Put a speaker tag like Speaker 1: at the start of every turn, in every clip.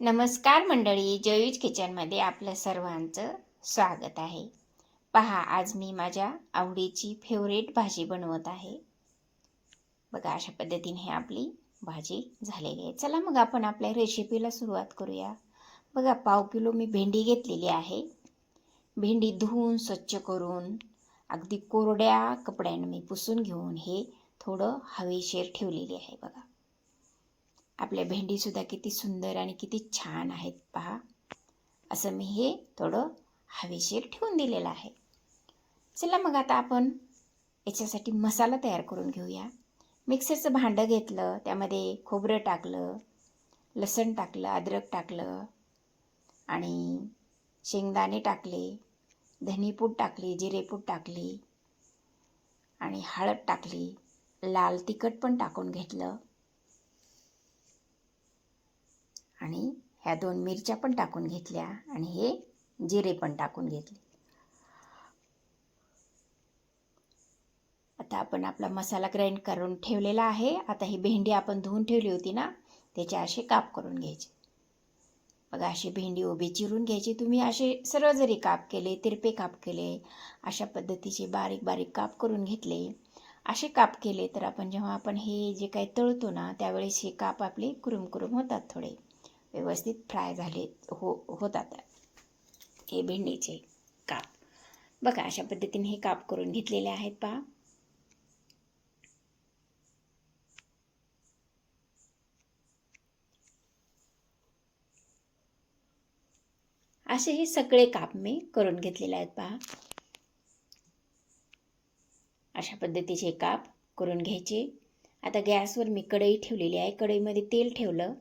Speaker 1: नमस्कार मंडळी जयूज किचनमध्ये आपलं सर्वांचं स्वागत आहे. पहा आज मी माझ्या आवडीची फेवरेट भाजी बनवत आहे. बघा अशा पद्धतीने ही आपली भाजी झालेली आहे. चला मग आपण आपल्या रेसिपीला सुरुवात करूया. बघा पाव किलो मी भेंडी घेतलेली आहे. भेंडी धुवून स्वच्छ करून अगदी कोरड्या कपड्यानं मी पुसून घेऊन हे थोडं हवेशीर ठेवलेली आहे. बघा. आपल्या भेंडीसुद्धा किती सुंदर आणि किती छान आहेत पहा. असं मी हे थोडं हवेशीर ठेवून दिलेलं आहे. चला मग आता आपण याच्यासाठी मसाला तयार करून घेऊया. मिक्सरचं भांडं घेतलं त्यामध्ये खोबरं टाकलं लसण टाकलं अद्रक टाकलं आणि शेंगदाणे टाकले धनीपूड टाकली जिरेपूड टाकली आणि हळद टाकली लाल तिखट पण टाकून घेतलं. आणि ह्या दोन मिरच्या पण टाकून घेतल्या आणि हे जिरे पण टाकून घेतले. आता आपण आपला मसाला ग्राइंड करून ठेवलेला आहे. आता ही भेंडी आपण धुवून ठेवली होती ना त्याचे असे काप करून घ्यायचे. बघा अशी भेंडी उभी चिरून घ्यायची. तुम्ही असे सरळ जरी काप केले तिरपे काप केले अशा पद्धतीचे बारीक बारीक काप करून घेतले. असे काप केले तर आपण जेव्हा आपण हे जे काही तळतो ना त्यावेळेस हे काप आपले कुरुम कुरुम होतात थोडे. व्यवस्थित फ्राय झाले हो होतात. हे भेंडीचे काप. बघा अशा पद्धतीने हे काप करून घेतलेले आहेत पहा. असे हे सगळे काप मी करून घेतलेले आहेत पहा. अशा पद्धतीचे काप करून घ्यायचे. आता गॅसवर मी कढई ठेवलेली आहे. कढईमध्ये तेल ठेवलं.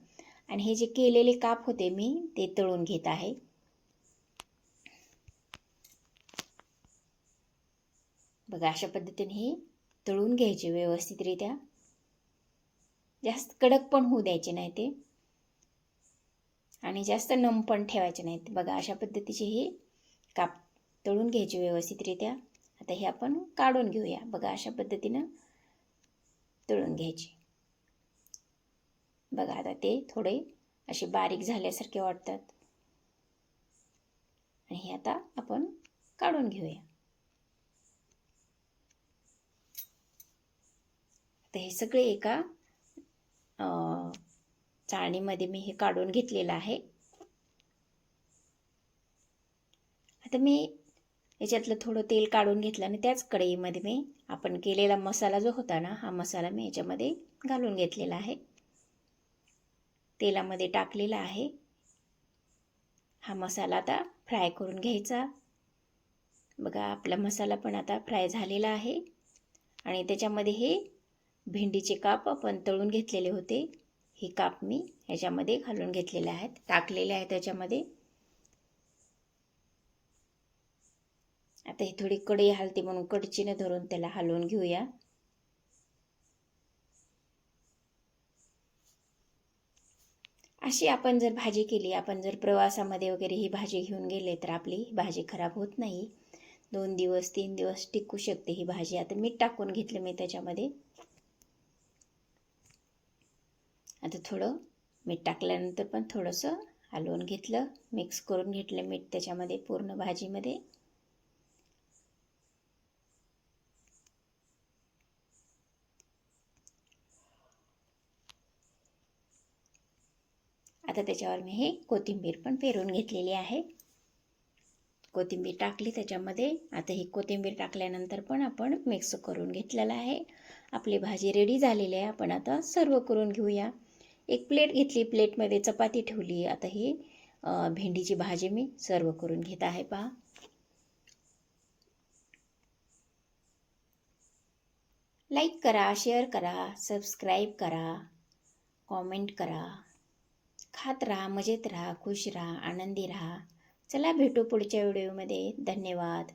Speaker 1: आणि हे जे केलेले काप होते मी ते तळून घेत आहे. बघा अशा पद्धतीने हे तळून घ्यायचे व्यवस्थितरित्या. जास्त कडक पण होऊ द्यायचे नाही ते. आणि जास्त नम पण ठेवायचे नाहीत. बघा अशा पद्धतीचे हे काप तळून घ्यायचे व्यवस्थितरित्या. आता हे आपण काढून घेऊया. बघा अशा पद्धतीनं तळून घ्यायचे. बघा आता ते थोडे असे बारीक झाल्यासारखे वाटतात. आणि हे आता आपण काढून घेऊया. आता हे सगळे एका चाळणीमध्ये मी हे काढून घेतलेलं आहे. आता मी याच्यातलं थोडं तेल काढून घेतलं आणि त्याच कढईमध्ये मी आपण केलेला मसाला जो होता ना हा मसाला मी याच्यामध्ये घालून घेतलेला आहे. तेलामध्ये टाकलेला आहे. हा मसाला आता फ्राय करून घ्यायचा. बघा आपला मसाला पण आता फ्राय झालेला आहे. आणि त्याच्यामध्ये हे भेंडीचे काप आपण तळून घेतलेले होते. हे काप मी ह्याच्यामध्ये घालून घेतलेले आहेत टाकलेले आहेत त्याच्यामध्ये. आता ही थोडी कढई हलते म्हणून कडचीनं धरून त्याला हलवून घेऊया. अशी आपण जर भाजी केली आपण जर प्रवासामध्ये वगैरे ही भाजी घेऊन गेले तर आपली भाजी खराब होत नाही. दोन दिवस तीन दिवस टिकू शकते ही भाजी. आता मीठ टाकून घेतलं मी त्याच्यामध्ये. आता थोडं मीठ टाकल्यानंतर पण थोडंसं हलवून घेतलं. मिक्स करून घेतलं मीठ त्याच्यामध्ये पूर्ण भाजीमध्ये. आता त्याच्यावर मी हे कोथिंबीर पण पेरून घेतलेली आहे. कोथिंबीर टाकली त्याच्यामध्ये. आता ही कोथिंबीर टाकल्यानंतर पण आपण मिक्स करून घेतलेलं आहे. आपली भाजी रेडी झालेली आहे. आपण आता सर्व करून घेऊया. एक प्लेट घेतली. प्लेटमध्ये चपाती ठेवली. आता ही भेंडीची भाजी मी सर्व करून घेत आहे पहा. लाईक करा शेअर करा सबस्क्राईब करा कॉमेंट करा. खात राहा मजेत राहा खुश राहा आनंदी राहा. चला भेटू पुढच्या व्हिडिओमध्ये. धन्यवाद.